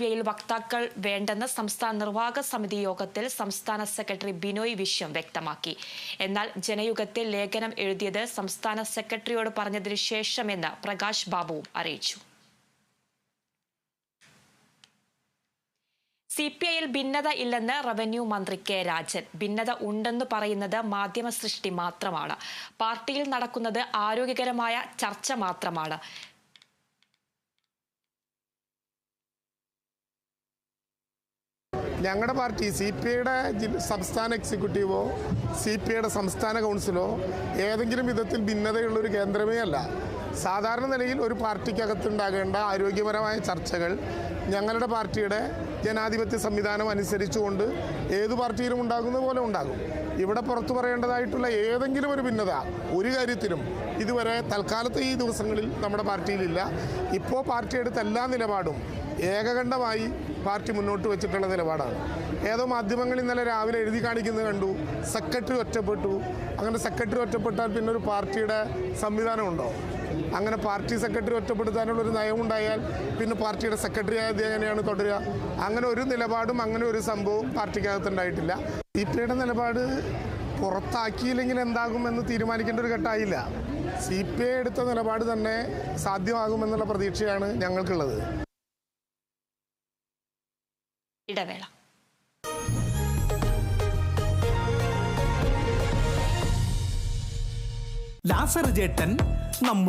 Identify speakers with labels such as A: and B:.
A: പിയിൽ വക്താക്കൾ വേണ്ടെന്ന് സംസ്ഥാന നിർവാഹക സമിതി യോഗത്തിൽ സംസ്ഥാന സെക്രട്ടറി ബിനോയ് വിശ്വം വ്യക്തമാക്കി. എന്നാൽ ജനയുഗത്തിൽ ലേഖനം എഴുതിയത് സംസ്ഥാന സെക്രട്ടറിയോട് പറഞ്ഞതിന് ശേഷമെന്ന് പ്രകാശ് ബാബുവും അറിയിച്ചു. സി പി ഐയിൽ ഭിന്നത ഇല്ലെന്ന് റവന്യൂ മന്ത്രി കെ രാജൻ. ഭിന്നത ഉണ്ടെന്ന് പറയുന്നത് മാധ്യമ സൃഷ്ടി മാത്രമാണ്. പാർട്ടിയിൽ നടക്കുന്നത് ആരോഗ്യകരമായ ചർച്ച മാത്രമാണ്.
B: ഞങ്ങളുടെ പാർട്ടി സി പി ഐയുടെ സംസ്ഥാന എക്സിക്യൂട്ടീവോ സി പി ഐയുടെ സംസ്ഥാന കൗൺസിലോ ഏതെങ്കിലും വിധത്തിൽ ഭിന്നതയുള്ളൊരു കേന്ദ്രമേ അല്ല. സാധാരണ നിലയിൽ ഒരു പാർട്ടിക്കകത്തുണ്ടാകേണ്ട ആരോഗ്യപരമായ ചർച്ചകൾ ഞങ്ങളുടെ പാർട്ടിയുടെ ജനാധിപത്യ സംവിധാനം അനുസരിച്ചുകൊണ്ട് ഏത് പാർട്ടിയിലും ഉണ്ടാകുന്ന പോലെ ഉണ്ടാകും. ഇവിടെ പുറത്തു പറയേണ്ടതായിട്ടുള്ള ഏതെങ്കിലും ഒരു ഭിന്നത ഒരു കാര്യത്തിലും ഇതുവരെ തൽക്കാലത്തെ ഈ ദിവസങ്ങളിൽ നമ്മുടെ പാർട്ടിയിലില്ല. ഇപ്പോൾ പാർട്ടി എല്ലാ നിലപാടും ഏകകണ്ഠമായി പാർട്ടി മുന്നോട്ട് വെച്ചിട്ടുള്ള നിലപാടാണ്. ഏതോ മാധ്യമങ്ങൾ ഇന്നലെ രാവിലെ എഴുതി കാണിക്കുന്നത് കണ്ടു. സെക്രട്ടറി ഒറ്റപ്പെട്ടു. അങ്ങനെ സെക്രട്ടറി ഒറ്റപ്പെട്ടാൽ പിന്നെ ഒരു പാർട്ടിയുടെ സംവിധാനമുണ്ടോ? അങ്ങനെ പാർട്ടി സെക്രട്ടറി ഒറ്റപ്പെടുത്താനുള്ള ഒരു നയമുണ്ടായാൽ പിന്നെ പാർട്ടിയുടെ സെക്രട്ടറി ആയത് എങ്ങനെയാണ് തുടരുക? അങ്ങനെ ഒരു നിലപാടും അങ്ങനെ ഒരു സംഭവം പാർട്ടിക്കകത്ത് ഉണ്ടായിട്ടില്ല പിയുടെ നിലപാട് പുറത്താക്കിയില്ലെങ്കിൽ എന്താകുമെന്ന് തീരുമാനിക്കേണ്ട ഒരു ഘട്ടമായില്ല. സി പി ഐ എടുത്ത നിലപാട് തന്നെ സാധ്യമാകുമെന്നുള്ള പ്രതീക്ഷയാണ് ഞങ്ങൾക്കുള്ളത്.
A: ഇടവേള.
C: ലാസർ ജേട്ടൻ നമ്മുടെ